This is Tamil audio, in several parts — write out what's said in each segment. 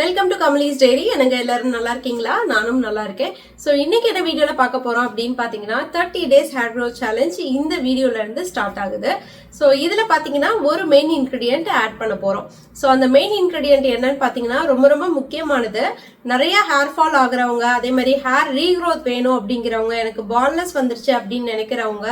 வெல்கம் டு கமலிஸ் டைரி எனக்கு எல்லாரும் நல்லா இருக்கீங்களா? நானும் நல்லா இருக்கேன். ஸோ இன்னைக்கு என்ன வீடியோவில் பார்க்க போறோம் அப்படின்னு பார்த்தீங்கன்னா thirty days hair growth challenge இந்த வீடியோல இருந்து ஸ்டார்ட் ஆகுது. ஸோ இதில் பார்த்தீங்கன்னா ஒரு மெயின் இன்க்ரீடியன்ட் ஆட் பண்ண போறோம். ஸோ அந்த மெயின் இன்க்ரீடியன்ட் என்னன்னு பார்த்தீங்கன்னா ரொம்ப ரொம்ப முக்கியமானது. நிறைய ஹேர் ஃபால் ஆகுறவங்க அதே மாதிரி ஹேர் ரீக்ரோத் வேணும் அப்படிங்கிறவங்க எனக்கு பான்லெஸ் வந்துருச்சு அப்படின்னு நினைக்கிறவங்க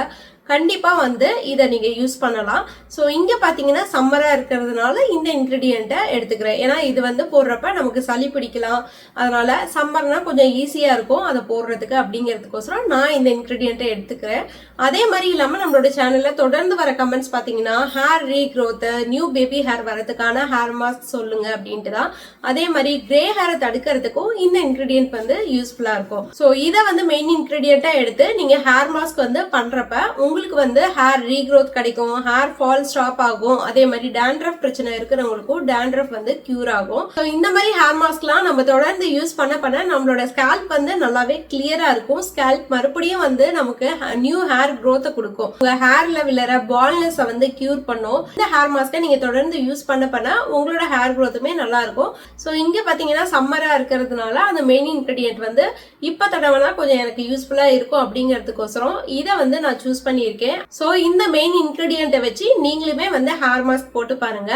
கண்டிப்பாக வந்து இதை நீங்கள் யூஸ் பண்ணலாம். ஸோ இங்கே பார்த்தீங்கன்னா சம்மராக இருக்கிறதுனால இந்த இன்க்ரீடியண்ட்டை எடுத்துக்கிறேன். ஏன்னா இது வந்து போடுறப்ப நமக்கு சளி பிடிக்கலாம். அதனால் சம்மர்னா கொஞ்சம் ஈஸியாக இருக்கும். அதை போடுறதுக்கு அப்படிங்கிறதுக்கோசரம் நான் இந்த இன்க்ரீடியண்ட்டை எடுத்துக்கிறேன். அதே மாதிரி இல்லாமல் நம்மளோட சேனலில் தொடர்ந்து வர கமெண்ட்ஸ் பார்த்தீங்கன்னா hair regrowth new baby hair வரதுக்கான ஹேர் மாஸ்க் சொல்லுங்க அப்படின்ட்டு தான். அதே மாதிரி கிரே ஹேரை தடுக்கிறதுக்கும் இந்த இன்க்ரீடியன்ட் வந்து யூஸ்ஃபுல்லாக இருக்கும். ஸோ இதை வந்து மெயின் இன்க்ரீடியண்ட்டாக எடுத்து நீங்கள் ஹேர் மாஸ்க் வந்து பண்றப்ப உங்களுக்கு வந்து ஹேர் ரீக்ரோத் கிடைக்கும் ஹேர் ஃபால் ஸ்டாப் ஆகும். அதே மாதிரி டேண்ட்ரஃப் பிரச்சனை இருக்கிறவங்களுக்கும் டேண்ட்ரஃப் வந்து கியூர் ஆகும். ஸோ இந்த மாதிரி ஹேர் மாஸ்க்லாம் நம்ம தொடர்ந்து யூஸ் பண்ண பண்ண நம்மளோட ஸ்கேல்ப் வந்து நல்லாவே கிளியரா இருக்கும். ஸ்கேல்ப் மறுபடியும் வந்து நமக்கு நியூ ஹேர் க்ரோத்தை கொடுக்கும். உங்க ஹேர்ல விழற பால்னஸை வந்து கியூர் பண்ணும். இந்த ஹேர் மாஸ்க்கை நீங்க தொடர்ந்து யூஸ் பண்ண பண்ண உங்களோட ஹேர் க்ரோத்துமே நல்லா இருக்கும். ஸோ இங்க பாத்தீங்கன்னா சம்மரா இருக்கிறதுனால அந்த மெயின் இன்கிரீடியன்ட் வந்து இப்போ தடவைனா கொஞ்சம் எனக்கு யூஸ்ஃபுல்லா இருக்கும் அப்படிங்கிறதுக்கோசரம் இதை வந்து நான் சூஸ் சொல்லியிருக்கேன். ஸோ இந்த மெயின் இன்க்ரீடியண்ட்டை வச்சு நீங்களுமே வந்து ஹேர் மாஸ்க் போட்டு பாருங்க.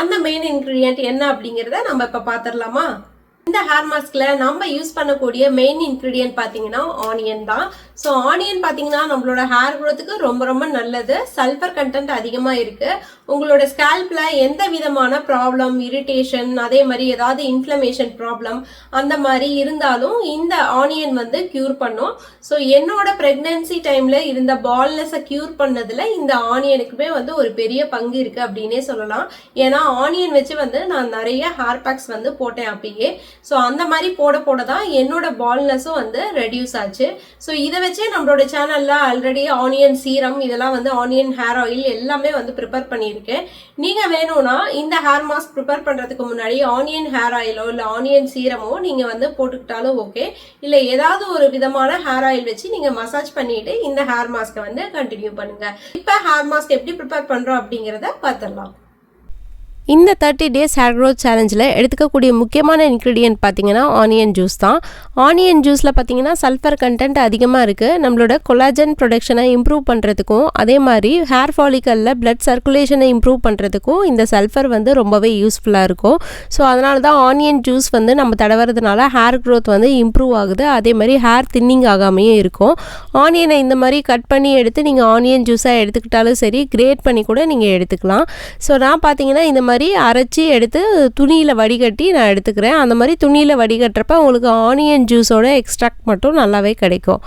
அந்த மெயின் இன்கிரீடியன்ட் என்ன அப்படிங்கிறத நம்ம இப்ப பார்த்துடலாமா இந்த ஹேர் மாஸ்கில் நம்ம யூஸ் பண்ணக்கூடிய மெயின் இன்க்ரீடியன்ட் பார்த்தீங்கன்னா ஆனியன் தான். ஸோ ஆனியன் பார்த்தீங்கன்னா நம்மளோட ஹேர் குரோத்துக்கு ரொம்ப ரொம்ப நல்லது. சல்ஃபர் கண்டென்ட் அதிகமாக இருக்குது உங்களோட ஸ்கேல்பில் எந்த விதமான ப்ராப்ளம் இரிட்டேஷன் அதே மாதிரி ஏதாவது இன்ஃப்ளமேஷன் ப்ராப்ளம் அந்த மாதிரி இருந்தாலும் இந்த ஆனியன் வந்து க்யூர் பண்ணும். ஸோ என்னோட ப்ரெக்னென்சி டைமில் இருந்த பால்னஸை க்யூர் பண்ணதில் இந்த ஆனியனுக்குமே வந்து ஒரு பெரிய பங்கு இருக்குது அப்படின்னே சொல்லலாம். ஏன்னா ஆனியன் வச்சு வந்து நான் நிறைய ஹேர் பேக்ஸ் வந்து போட்டேன் அப்பயே. ஸோ அந்த மாதிரி போட போட தான் என்னோட பால்னஸும் வந்து ரெடியூஸ் ஆச்சு. ஸோ இதை வச்சே நம்மளோட சேனலில் ஆல்ரெடி ஆனியன் சீரம் இதெல்லாம் வந்து ஆனியன் ஹேர் ஆயில் எல்லாமே வந்து ப்ரிப்பேர் பண்ணியிருக்கேன். நீங்கள் வேணும்னா இந்த ஹேர் மாஸ்க் ப்ரிப்பேர் பண்ணுறதுக்கு முன்னாடி ஆனியன் ஹேர் ஆயிலோ இல்லை ஆனியன் சீரமோ நீங்கள் வந்து போட்டுக்கிட்டாலும் ஓகே இல்லை ஏதாவது ஒரு விதமான ஹேர் ஆயில் வச்சு நீங்கள் மசாஜ் பண்ணிட்டு இந்த ஹேர் மாஸ்க்கை வந்து கண்டினியூ பண்ணுங்கள் இப்போ ஹேர் மாஸ்க் எப்படி ப்ரிப்பேர் பண்ணுறோம் அப்படிங்கிறத பார்த்துடலாம். இந்த தேர்ட்டி டேஸ் ஹேர் க்ரோத் சேலஞ்சில் எடுத்துக்கக்கூடிய முக்கியமான இன்க்ரீடியன்ட் பார்த்தீங்கன்னா ஆனியன் ஜூஸ் தான். ஆனியன் ஜூஸில் பார்த்தீங்கன்னா சல்ஃபர் கண்டென்ட் அதிகமாக இருக்குது நம்மளோட கொலாஜன் ப்ரொடக்ஷனை இம்ப்ரூவ் பண்ணுறதுக்கும் அதே மாதிரி ஹேர் ஃபாலிக்கலில் பிளட் சர்க்குலேஷனை இம்ப்ரூவ் பண்ணுறதுக்கும் இந்த சல்ஃபர் வந்து ரொம்பவே யூஸ்ஃபுல்லாக இருக்கும். ஸோ அதனால தான் ஆனியன் ஜூஸ் வந்து நம்ம தடவுறதுனால ஹேர் க்ரோத் வந்து இம்ப்ரூவ் ஆகுது. அதே மாதிரி ஹேர் தின்னிங் ஆகாமையும் இருக்கும். ஆனியனை இந்த மாதிரி கட் பண்ணி எடுத்து நீங்கள் ஆனியன் ஜூஸாக எடுத்துக்கிட்டாலும் சரி கிரேட் பண்ணி கூட நீங்கள் எடுத்துக்கலாம். ஸோ நான் பார்த்தீங்கன்னா இந்த மாதிரி அரைச்சி எடுத்து துணியில் வடிகட்டி நான் எடுத்துக்கிறேன். அந்த மாதிரி துணியில் வடிகட்டுறப்ப உங்களுக்கு ஆனியன் ஜூஸோட எக்ஸ்ட்ராக்ட் மட்டும் நல்லாவே கிடைக்கும்.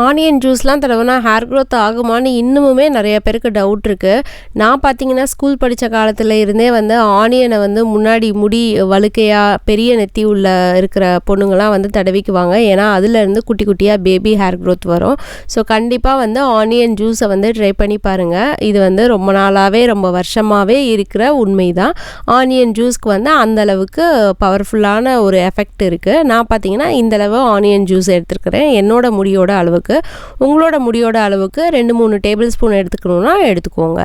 ஆனியன் ஜூஸ்லாம் தடவைனா ஹேர் க்ரோத் ஆகுமான்னு இன்னுமுமே நிறைய பேருக்கு டவுட் இருக்குது நான் பார்த்தீங்கன்னா ஸ்கூல் படித்த காலத்தில் இருந்தே வந்து ஆனியனை வந்து முன்னாடி முடி வழுக்கையாக பெரிய நெத்தி உள்ள இருக்கிற பொண்ணுங்களாம் வந்து தடவிக்குவாங்க. ஏன்னா அதுலேருந்து குட்டி குட்டியாக பேபி ஹேர் க்ரோத் வரும். ஸோ கண்டிப்பாக வந்து ஆனியன் ஜூஸை வந்து ட்ரை பண்ணி பாருங்கள் இது வந்து ரொம்ப நாளாகவே ரொம்ப வருஷமாகவே இருக்கிற உண்மை தான் ஆனியன் ஜூஸ்க்கு வந்து அந்தளவுக்கு பவர்ஃபுல்லான ஒரு எஃபெக்ட் இருக்குது நான் பார்த்தீங்கன்னா இந்தளவு ஆனியன் ஜூஸ் எடுத்துருக்கிறேன். என்னோட முடியோட அளவுக்கு உங்களோட முடியோட அளவுக்கு ரெண்டு மூணு டேபிள் ஸ்பூன் எடுத்துக்கணுன்னா எடுத்துக்கோங்க.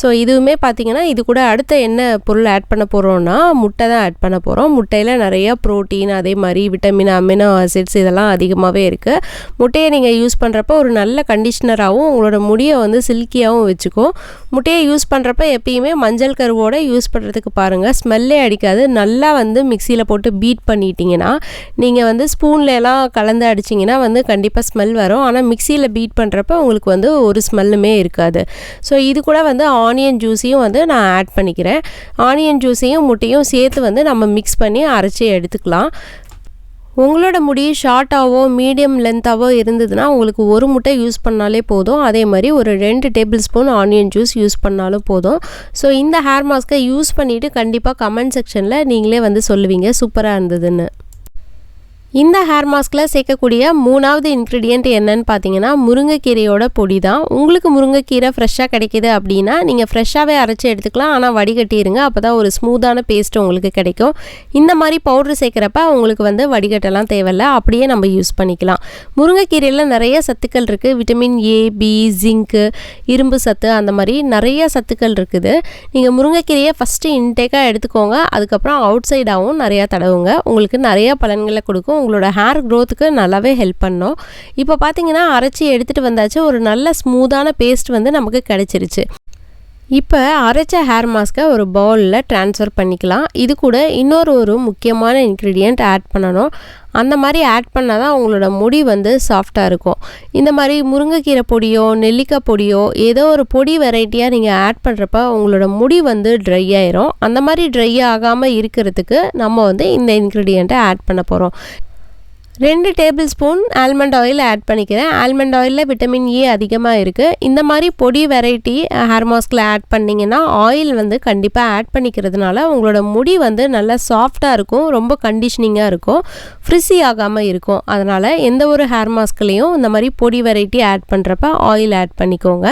ஸோ இதுவுமே பார்த்தீங்கன்னா இது கூட அடுத்த என்ன பொருள் ஆட் பண்ண போகிறோம்னா முட்டை தான் ஆட் பண்ண போகிறோம் முட்டையில் நிறைய ப்ரோட்டீன் அதே மாதிரி விட்டமின் அமினோ ஆசிட்ஸ் இதெல்லாம் அதிகமாகவே இருக்குது முட்டையை நீங்கள் யூஸ் பண்ணுறப்ப ஒரு நல்ல கண்டிஷ்னராகவும் உங்களோட முடியை வந்து சில்கியாகவும் வச்சுக்கும். முட்டையை யூஸ் பண்ணுறப்ப எப்பயுமே மஞ்சள் கருவோட யூஸ் பண்ணுறதுக்கு பாருங்கள் ஸ்மெல்லே அடிக்காது. நல்லா வந்து மிக்சியில் போட்டு பீட் பண்ணிட்டீங்கன்னா நீங்கள் வந்து ஸ்பூன்லலாம் கலந்து அடிச்சிங்கன்னா வந்து கண்டிப்பாக ஸ்மெல் வரும். ஆனால் மிக்சியில் பீட் பண்ணுறப்ப உங்களுக்கு வந்து ஒரு ஸ்மெல்லுமே இருக்காது. ஸோ இது கூட வந்து ஆனியன் ஜூஸையும் வந்து நான் ஆட் பண்ணிக்கிறேன். ஆனியன் ஜூஸையும் முட்டையும் சேர்த்து வந்து நம்ம மிக்ஸ் பண்ணி அரைச்சி எடுத்துக்கலாம். உங்களோட முடி ஷார்ட்டாகவோ மீடியம் லென்த்தாகவோ இருந்ததுன்னா உங்களுக்கு ஒரு முட்டை யூஸ் பண்ணாலே போதும். அதே மாதிரி ஒரு ரெண்டு tablespoon onion juice use பண்ணாலும் போதும். ஸோ இந்த ஹேர் மாஸ்க்கை யூஸ் பண்ணிவிட்டு கண்டிப்பாக கமெண்ட் செக்ஷனில் நீங்களே வந்து சொல்லுவீங்க. சூப்பராக இருந்ததுன்னு. இந்த ஹேர் மாஸ்கில் சேர்க்கக்கூடிய மூணாவது இன்க்ரீடியண்ட் என்னன்னு பார்த்தீங்கன்னா முருங்கைக்கீரையோட பொடி தான் உங்களுக்கு முருங்கைக்கீரை ஃப்ரெஷ்ஷாக கிடைக்கிது அப்படின்னா நீங்கள் ஃப்ரெஷ்ஷாகவே அரைச்சி எடுத்துக்கலாம். ஆனால் வடிகட்டிடுங்க அப்போ தான் ஒரு ஸ்மூத்தான பேஸ்ட் உங்களுக்கு கிடைக்கும். இந்த மாதிரி பவுட்ரு சேர்க்குறப்ப உங்களுக்கு வந்து வடிகட்டெல்லாம் தேவையில்ல. அப்படியே நம்ம யூஸ் பண்ணிக்கலாம். முருங்கைக்கீரையில் நிறைய சத்துக்கள் இருக்குது விட்டமின் ஏ பி ஜிங்க்கு இரும்பு சத்து அந்த மாதிரி நிறைய சத்துக்கள் இருக்குது. நீங்கள் முருங்கைக்கீரையை ஃபஸ்ட்டு இன்டேக்காக எடுத்துக்கோங்க. அதுக்கப்புறம் அவுட் சைடாகவும் நிறையா தடவுங்க. உங்களுக்கு நிறையா பலன்களை கொடுக்கும். உங்களோட ஹேர் க்ரோத்துக்கு நல்லாவே ஹெல்ப் பண்ணோம். இப்போ பார்த்தீங்கன்னா அரைச்சி எடுத்துகிட்டு வந்தாச்சு. ஒரு நல்ல ஸ்மூத்தான பேஸ்ட் வந்து நமக்கு கிடைச்சிருச்சு. இப்போ அரைச்ச ஹேர் மாஸ்க்கை ஒரு பவுலில் ட்ரான்ஸ்ஃபர் பண்ணிக்கலாம். இது கூட இன்னொரு ஒரு முக்கியமான இன்க்ரீடியண்ட் ஆட் பண்ணணும். அந்த மாதிரி ஆட் பண்ணால் தான் உங்களோட முடி வந்து சாஃப்டாக இருக்கும். இந்த மாதிரி முருங்கைக்கீரை பொடியோ நெல்லிக்காய் பொடியோ ஏதோ ஒரு பொடி வெரைட்டியாக நீங்கள் ஆட் பண்ணுறப்ப உங்களோட முடி வந்து ட்ரை ஆயிரும். அந்த மாதிரி ட்ரை ஆகாமல் இருக்கிறதுக்கு நம்ம வந்து இந்த இன்க்ரீடியண்ட்டை ஆட் பண்ண போகிறோம் ரெண்டு tablespoon almond oil add பண்ணிக்கிறேன். ஆல்மண்ட் ஆயிலில் விட்டமின் ஏ e அதிகமாக இருக்குது இந்த மாதிரி பொடி வெரைட்டி ஹேர் மாஸ்கில் ஆட் பண்ணிங்கன்னா ஆயில் வந்து கண்டிப்பாக ஆட் பண்ணிக்கிறதுனால உங்களோட முடி வந்து நல்லா சாஃப்டாக இருக்கும் ரொம்ப கண்டிஷனிங்காக இருக்கும் ஃப்ரிஸி ஆகாமல் இருக்கும். அதனால் எந்த ஒரு ஹேர் மாஸ்க்லேயும் இந்த மாதிரி பொடி வெரைட்டி ஆட் பண்ணுறப்ப ஆயில் ஆட் பண்ணிக்கோங்க.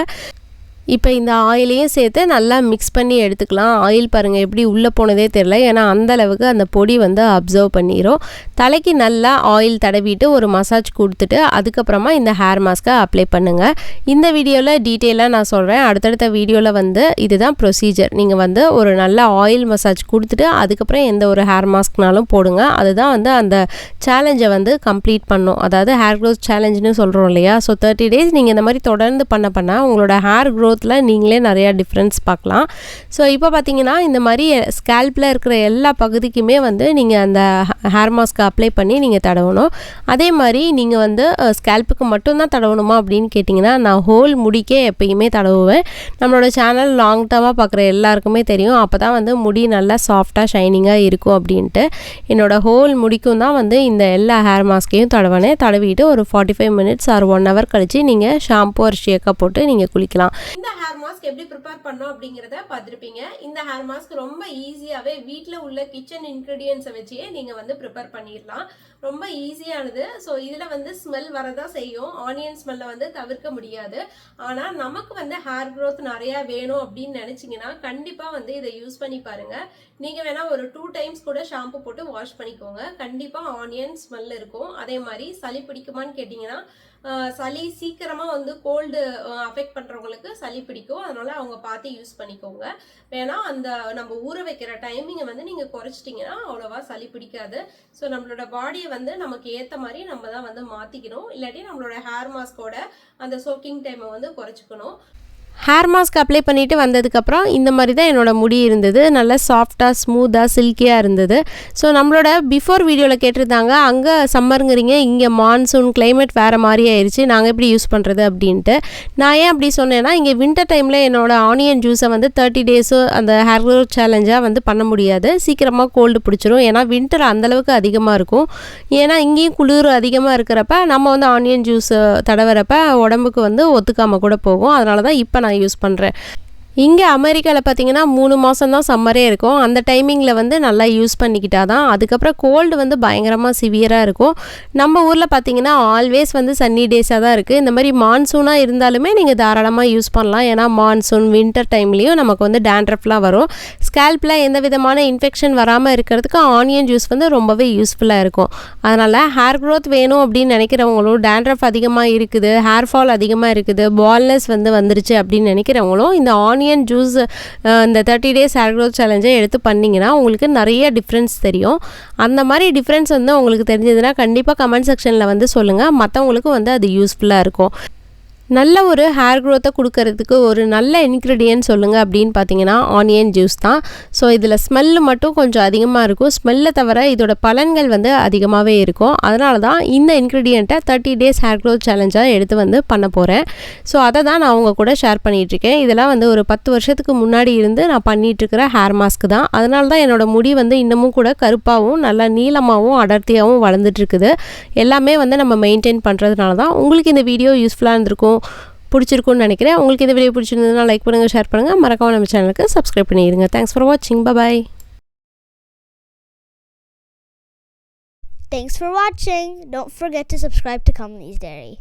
இப்போ இந்த ஆயிலையும் சேர்த்து நல்லா மிக்ஸ் பண்ணி எடுத்துக்கலாம். ஆயில் பாருங்கள் எப்படி உள்ளே போனதே தெரில ஏன்னா அந்த அளவுக்கு அந்த பொடி வந்து அப்சர்வ் பண்ணிடும் தலைக்கு நல்லா ஆயில் தடவிட்டு ஒரு மசாஜ் கொடுத்துட்டு அதுக்கப்புறமா இந்த ஹேர் மாஸ்க்கை அப்ளை பண்ணுங்கள் இந்த வீடியோவில் டீட்டெயிலாக நான் சொல்கிறேன் அடுத்தடுத்த வீடியோவில் வந்து இதுதான் ப்ரொசீஜர் நீங்கள் வந்து ஒரு நல்ல ஆயில் மசாஜ் கொடுத்துட்டு அதுக்கப்புறம் எந்த ஒரு ஹேர் மாஸ்க்னாலும் போடுங்க. அதுதான் வந்து அந்த சேலஞ்சை வந்து கம்ப்ளீட் பண்ணும். அதாவது ஹேர் க்ரோத் சேலஞ்சுன்னு சொல்கிறோம் இல்லையா? ஸோ தேர்ட்டி டேஸ் நீங்கள் இந்த மாதிரி தொடர்ந்து பண்ண பண்ணால் உங்களோட ஹேர் க்ரோத்தில் நீங்களே நிறையா டிஃப்ரென்ஸ் பார்க்கலாம். ஸோ இப்போ பார்த்தீங்கன்னா இந்த மாதிரி ஸ்கேல்பில் இருக்கிற எல்லா பகுதிக்குமே வந்து நீங்கள் அந்த ஹேர் மாஸ்க்கு அப்ளை பண்ணி நீங்கள் தடவணும். அதே மாதிரி நீங்கள் வந்து ஸ்கேல்புக்கு மட்டும்தான் தடவணுமா அப்படின்னு கேட்டிங்கன்னா நான் ஹோல் முடிக்கே எப்பயுமே தடவுவேன். நம்மளோட சேனல் லாங் டேர்மாக பார்க்குற எல்லாருக்குமே தெரியும். அப்போ தான் வந்து முடி நல்லா சாஃப்டாக ஷைனிங்காக இருக்கும் அப்படின்ட்டு. என்னோட ஹோல் முடிக்கும் தான் வந்து இந்த எல்லா ஹேர் மாஸ்க்கையும் தடவினேன். தடவிட்டு ஒரு forty five minutes or one hour கழித்து நீங்கள் ஷாம்பு ஒரு ஷேக்காக போட்டு நீங்கள் குளிக்கலாம். இந்த ஹேர் மாஸ்க் எப்படி ப்ரிப்பேர் பண்ணோம் அப்படிங்கிறத பார்த்துருப்பீங்க. இந்த ஹேர் மாஸ்க் ரொம்ப ஈஸியாகவே வீட்டில் உள்ள கிச்சன் இன்க்ரீடியன்ஸை வச்சே நீங்கள் வந்து ப்ரிப்பேர் பண்ணிடலாம் ரொம்ப ஈஸியானது ஸோ இதில் வந்து ஸ்மெல் வரதா செய்யும். ஆனியன் ஸ்மெல்லை வந்து தவிர்க்க முடியாது. ஆனால் நமக்கு வந்து ஹேர் க்ரோத் நிறையா வேணும் அப்படின்னு நினச்சிங்கன்னா கண்டிப்பாக வந்து இதை யூஸ் பண்ணி பாருங்கள் நீங்கள் வேணால் ஒரு டூ டைம்ஸ் கூட ஷாம்பு போட்டு வாஷ் பண்ணிக்கோங்க. கண்டிப்பாக ஆனியன் ஸ்மெல் இருக்கும். அதே மாதிரி சளி பிடிக்குமான்னு கேட்டிங்கன்னா சளி சீக்கிரமாக வந்து கோல்டு அஃபெக்ட் பண்ணுறவங்களுக்கு சளி பிடிக்கும். அதனால் அவங்க பார்த்து யூஸ் பண்ணிக்கோங்க. வேணா அந்த நம்ம ஊற வைக்கிற டைமிங்கை வந்து நீங்கள் குறைச்சிட்டிங்கன்னா அவ்வளோவா சளி பிடிக்காது. ஸோ நம்மளோட பாடியை வந்து நமக்கு ஏற்ற மாதிரி நம்ம தான் வந்து மாற்றிக்கணும் இல்லாட்டி நம்மளோட ஹேர் மாஸ்கோட அந்த சோக்கிங் டைமை வந்து குறைச்சிக்கணும். ஹேர் மாஸ்க் அப்ளை பண்ணிவிட்டு வந்ததுக்கப்புறம் இந்த மாதிரி தான் என்னோடய முடி இருந்தது. நல்லா சாஃப்டாக ஸ்மூத்தாக சில்கியாக இருந்தது. ஸோ நம்மளோட பிஃபோர் வீடியோவில் கேட்டிருந்தாங்க அங்கே சம்மருங்கிறீங்க இங்கே மான்சூன் கிளைமேட் வேறு மாதிரி ஆயிடுச்சு நாங்கள் எப்படி யூஸ் பண்ணுறது அப்படின்ட்டு. நான் ஏன் அப்படி சொன்னேன்னா இங்கே வின்டர் டைமில் என்னோட ஆனியன் ஜூஸை வந்து தேர்ட்டி டேஸும் அந்த ஹேர் க்ரோத் சேலஞ்சாக வந்து பண்ண முடியாது. சீக்கிரமாக கோல்டு பிடிச்சிரும். ஏன்னா வின்டர் அந்தளவுக்கு அதிகமாக இருக்கும். ஏன்னா இங்கேயும் குளிர் அதிகமாக இருக்கிறப்ப நம்ம வந்து ஆனியன் ஜூஸ் தடவுறப்ப உடம்புக்கு வந்து ஒத்துக்காமல் கூட போகும். அதனால தான் இப்போ நான் நான் யூஸ் பண்ணுறேன் இங்கே அமெரிக்காவில் பார்த்தீங்கன்னா மூணு மாதம் தான் சம்மரே இருக்கும். அந்த டைமிங்கில் வந்து நல்லா யூஸ் பண்ணிக்கிட்டா தான். அதுக்கப்புறம் கோல்டு வந்து பயங்கரமாக சிவியராக இருக்கும். நம்ம ஊரில் பார்த்தீங்கன்னா ஆல்வேஸ் வந்து சன்னி டேஸாக தான் இருக்குது இந்த மாதிரி மான்சூனாக இருந்தாலுமே நீங்கள் தாராளமாக யூஸ் பண்ணலாம். ஏன்னா மான்சூன் வின்டர் டைம்லேயும் நமக்கு வந்து டேண்ட்ரஃப்லாம் வரும். ஸ்கேல்பில் எந்த விதமான இன்ஃபெக்ஷன் வராமல் இருக்கிறதுக்கு ஆனியன் ஜூஸ் வந்து ரொம்பவே யூஸ்ஃபுல்லாக இருக்கும். அதனால் ஹேர் க்ரோத் வேணும் அப்படின்னு நினைக்கிறவங்களும் டேண்ட்ரஃப் அதிகமாக இருக்குது ஹேர் ஃபால் அதிகமாக இருக்குது பால்னஸ் வந்து வந்துருச்சு அப்படின்னு நினைக்கிறவங்களும் இந்த ஆனியன் ஜூஸ் இந்த தேர்ட்டி டேஸ் ஹேர் க்ரோத் சேலஞ்சை எடுத்து பண்ணிங்கன்னா உங்களுக்கு நிறைய டிஃப்ரென்ஸ் தெரியும். அந்த மாதிரி டிஃப்ரென்ஸ் வந்து உங்களுக்கு தெரிஞ்சதுன்னா கண்டிப்பாக கமெண்ட் செக்ஷனில் வந்து சொல்லுங்கள் மற்றவங்களுக்கும் வந்து அது யூஸ்ஃபுல்லாக இருக்கும். நல்ல ஒரு ஹேர் க்ரோத்தை கொடுக்கறதுக்கு ஒரு நல்ல இன்க்ரீடியன்ட் சொல்லுங்கள் அப்படின்னு பார்த்தீங்கன்னா ஆனியன் ஜூஸ் தான். ஸோ இதில் ஸ்மெல்லு மட்டும் கொஞ்சம் அதிகமாக இருக்கும். ஸ்மெல்லை தவிர இதோட பலன்கள் வந்து அதிகமாகவே இருக்கும். அதனால தான் இந்த இன்க்ரீடியண்ட்டை தேர்ட்டி டேஸ் ஹேர் க்ரோத் சேலஞ்சாக எடுத்து வந்து பண்ண போகிறேன் ஸோ அதை தான் நான் அவங்க கூட ஷேர் பண்ணிகிட்ருக்கேன் இதெல்லாம் வந்து ஒரு பத்து வருஷத்துக்கு முன்னாடி இருந்து நான் பண்ணிகிட்ருக்கிற ஹேர் மாஸ்க் தான். அதனால தான் என்னோடய முடி வந்து இன்னமும் கூட கருப்பாகவும் நல்லா நீளமாகவும் அடர்த்தியாகவும் வளர்ந்துட்டுருக்குது எல்லாமே வந்து நம்ம மெயின்டைன் பண்ணுறதுனால தான் உங்களுக்கு இந்த வீடியோ யூஸ்ஃபுல்லாக இருந்திருக்கும். பிடிச்சிருக்கும்னு நினைக்கிறேன். உங்களுக்கு இந்த வீடியோ பிடிச்சிருந்ததுன்னா லைக் பண்ணுங்கள் ஷேர் பண்ணுங்கள் மறக்காமல் நம்ம சேனலுக்கு சப்ஸ்கிரைப் பண்ணிடுங்க. தேங்க்ஸ் ஃபார் வாட்சிங் bye bye Thanks for watching. Don't forget to subscribe to Kamali's Dairy.